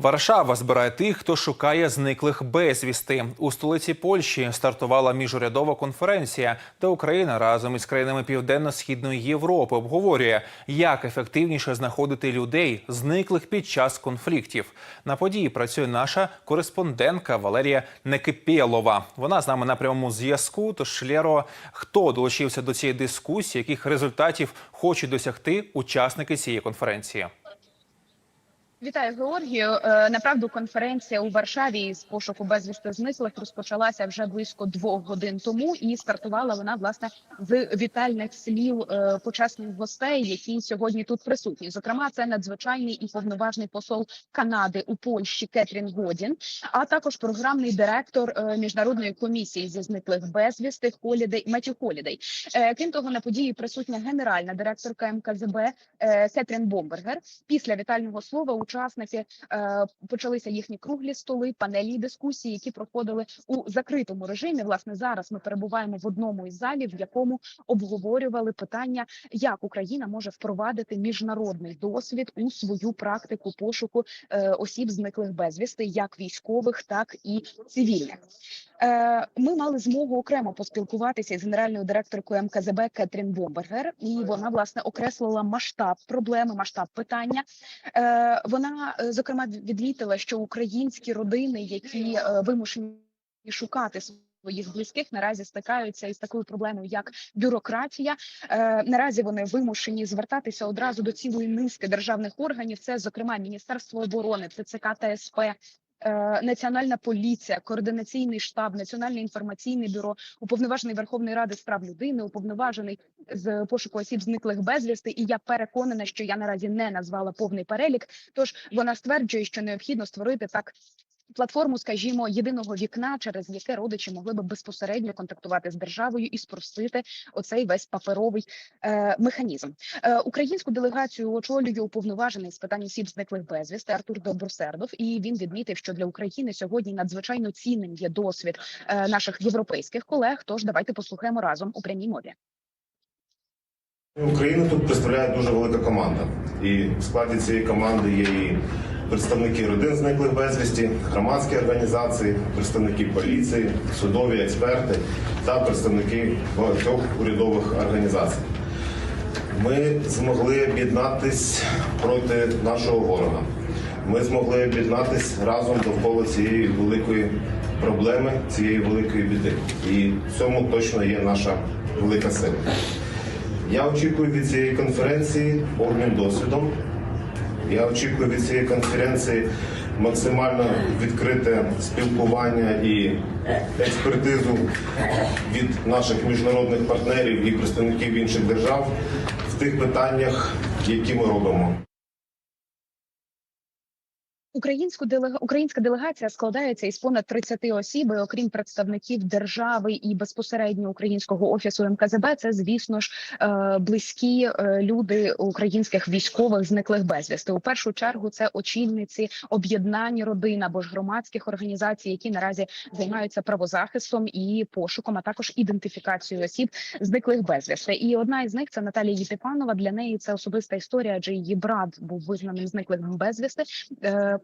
Варшава збирає тих, хто шукає зниклих безвісти. У столиці Польщі стартувала міжурядова конференція, де Україна разом із країнами Південно-Східної Європи обговорює, як ефективніше знаходити людей, зниклих під час конфліктів. На події працює наша кореспондентка Валерія Некипєлова. Вона з нами на прямому зв'язку. Тож Лєро, хто долучився до цієї дискусії, яких результатів хочуть досягти учасники цієї конференції? Вітаю, Георгію. Е, Направду конференція у Варшаві з пошуку безвісти зниклих розпочалася вже близько двох годин тому, і стартувала вона власне з вітальних слів е, почесних гостей, які сьогодні тут присутні. Зокрема, це надзвичайний і повноважний посол Канади у Польщі Кетрін Годін, а також програмний директор е, міжнародної комісії зі зниклих безвісти Холідей Метю Холідей. Крім того, на події присутня генеральна директорка МКЗБ Кетрін Бомбергер. Після вітального слова учасники е, почалися їхні круглі столи, панельні дискусії, які проходили у закритому режимі. Власне, зараз ми перебуваємо в одному із залів, в якому обговорювали питання, як Україна може впровадити міжнародний досвід у свою практику пошуку е, осіб, зниклих безвісти, як військових, так і цивільних. Е, Ми мали змогу окремо поспілкуватися з генеральною директоркою МКЗБ Кетрін Бомбергер, і вона власне окреслила масштаб проблеми, масштаб питання. Е, Вона е, зокрема відмітила, що українські родини, які е, вимушені шукати своїх близьких, наразі стикаються із такою проблемою, як бюрократія. Е, Наразі вони вимушені звертатися одразу до цілої низки державних органів. Це зокрема Міністерство оборони, ТЦК та СП. е, Національна поліція, координаційний штаб, національне інформаційне бюро, уповноважений Верховної Ради з прав людини, уповноважений з пошуку осіб зниклих безвісти. І я переконана, що я наразі не назвала повний перелік. Тож вона стверджує, що необхідно створити так. Платформу, скажімо, єдиного вікна, через яке родичі могли би безпосередньо контактувати з державою і спростити оцей весь паперовий е, механізм. Е, українську делегацію очолює уповноважений з питань осіб зниклих безвісти Артур Добросердов. І він відмітив, що для України сьогодні надзвичайно цінним є досвід е, наших європейських колег. Тож давайте послухаємо разом у прямій мові. Україну тут представляє дуже велика команда, і в складі цієї команди є і представники родин зниклих безвісті, громадські організації, представники поліції, судові експерти та представники багатьох урядових організацій. Ми змогли об'єднатись проти нашого ворога. Ми змогли об'єднатись разом довкола цієї великої проблеми, цієї великої біди. І в цьому точно є наша велика сила. Я очікую від цієї конференції обмін досвідом. Я очікую від цієї конференції максимально відкрите спілкування і експертизу від наших міжнародних партнерів і представників інших держав в тих питаннях, які ми робимо. Українську делега... Українська делегація складається із понад 30 осіб. і Окрім представників держави і безпосередньо українського офісу МКЗБ, це звісно ж е, близькі е, люди українських військових зниклих безвісти. У першу чергу це очільниці об'єднань родин або ж громадських організацій, які наразі займаються правозахистом і пошуком, а також ідентифікацією осіб зниклих безвісти. І одна із них це Наталія Єпіфанова. Для неї це особиста історія, адже її брат був визнаним зниклим безвісти.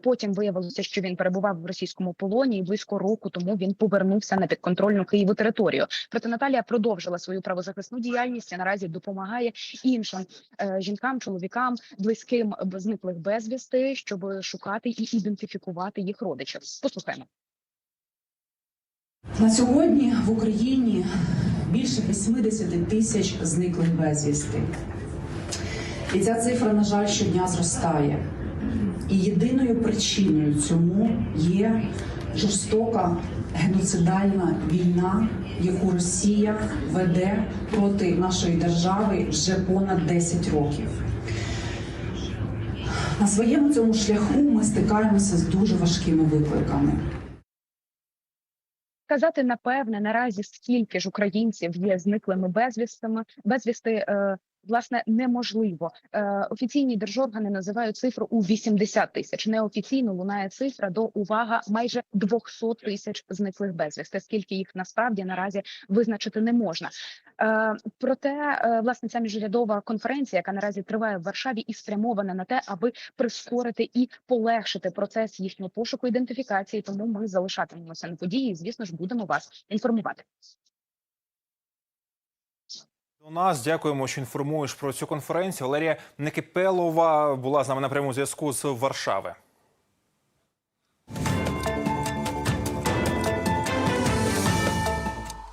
Потім виявилося, що він перебував в російському полоні, і близько року тому він повернувся на підконтрольну Києву територію. Проте Наталія продовжила свою правозахисну діяльність і наразі допомагає іншим е, жінкам, чоловікам, близьким зниклих безвісти, щоб шукати і ідентифікувати їх родичів. Послухаємо. На сьогодні в Україні більше 80 тисяч зниклих безвісти. І ця цифра, на жаль, щодня зростає. І єдиною причиною цьому є жорстока геноцидальна війна, яку Росія веде проти нашої держави вже понад 10 років. На своєму цьому шляху ми стикаємося з дуже важкими викликами. Сказати напевне наразі скільки ж українців є зниклими безвістами, безвісти. Е, Власне, неможливо. Е, офіційні держоргани називають цифру у 80 тисяч. Неофіційно лунає цифра до увага майже 200 тисяч зниклих безвісти. Скільки їх насправді наразі визначити не можна. Е, Проте, е, власне, ця міжрядова конференція, яка наразі триває в Варшаві, і спрямована на те, аби прискорити і полегшити процес їхнього пошуку ідентифікації. Тому ми залишатимемося на події. і, Звісно ж, будемо вас інформувати. До нас дякуємо, що інформуєш про цю конференцію. Валерія Некипелова була з нами на прямому зв'язку з Варшави.